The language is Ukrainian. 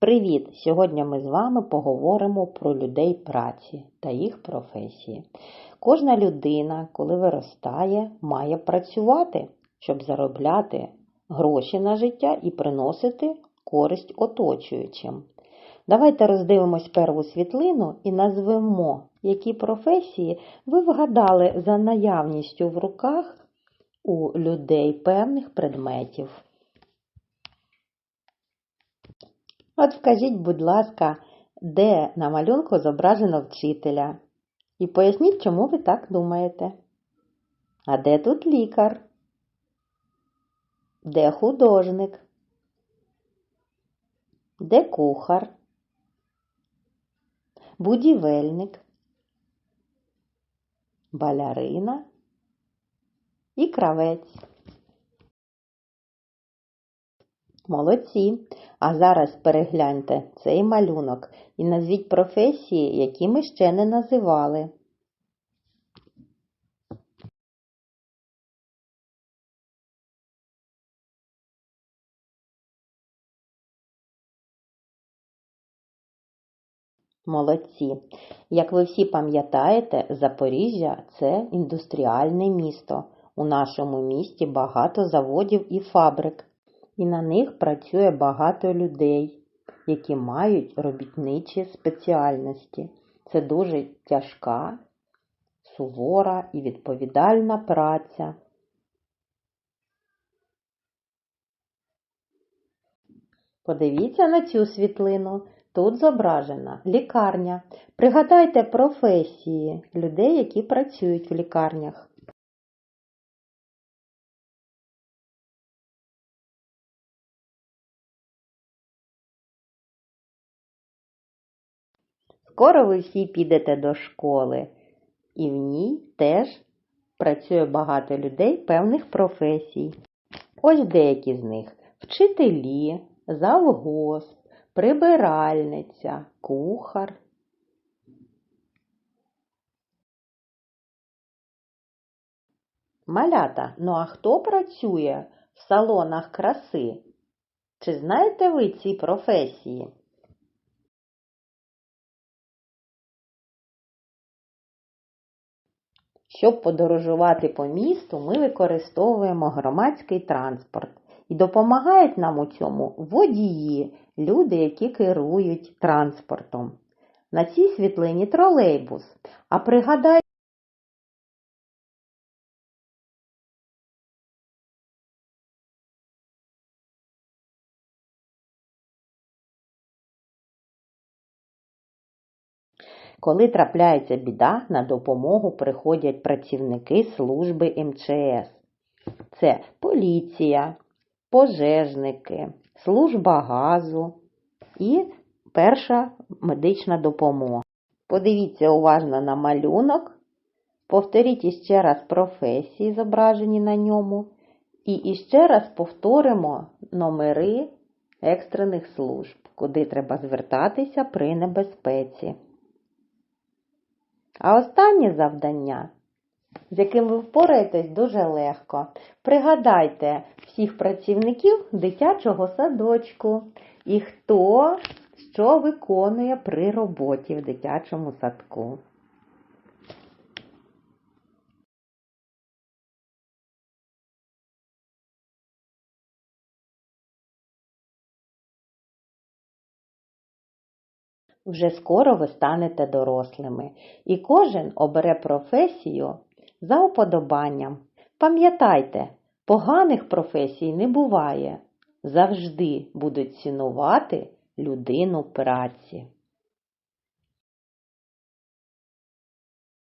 Привіт! Сьогодні ми з вами поговоримо про людей праці та їх професії. Кожна людина, коли виростає, має працювати, щоб заробляти гроші на життя і приносити користь оточуючим. Давайте роздивимось перву світлину і назвемо, які професії ви вгадали за наявністю в руках у людей певних предметів. От скажіть, будь ласка, де на малюнку зображено вчителя? І поясніть, чому ви так думаєте. А де тут лікар? Де художник? Де кухар? Будівельник? Балярина і кравець. Молодці! А зараз перегляньте цей малюнок і назвіть професії, які ми ще не називали. Молодці! Як ви всі пам'ятаєте, Запоріжжя це індустріальне місто. У нашому місті багато заводів і фабрик і на них працює багато людей, які мають робітничі спеціальності. Це дуже тяжка, сувора і відповідальна праця. Подивіться на цю світлину. Тут зображена лікарня. Пригадайте професії людей, які працюють в лікарнях. Скоро ви всі підете до школи, і в ній теж працює багато людей певних професій. Ось деякі з них вчителі, завгосп, прибиральниця, кухар. Малята, ну а хто працює в салонах краси? Чи знаєте ви ці професії? Щоб подорожувати по місту, ми використовуємо громадський транспорт. І допомагають нам у цьому водії, люди, які керують транспортом. На цій світлині тролейбус. А пригадайте, Коли трапляється біда, на допомогу приходять працівники служби МЧС. Це поліція, пожежники, служба газу і перша медична допомога. Подивіться уважно на малюнок, повторіть іще раз професії, зображені на ньому, і іще раз повторимо номери екстрених служб, куди треба звертатися при небезпеці. А останнє завдання, з яким ви впораєтесь дуже легко. Пригадайте всіх працівників дитячого садочку і хто що виконує при роботі в дитячому садку. Вже скоро ви станете дорослими, і кожен обере професію за уподобанням. Пам'ятайте, поганих професій не буває. Завжди будуть цінувати людину праці.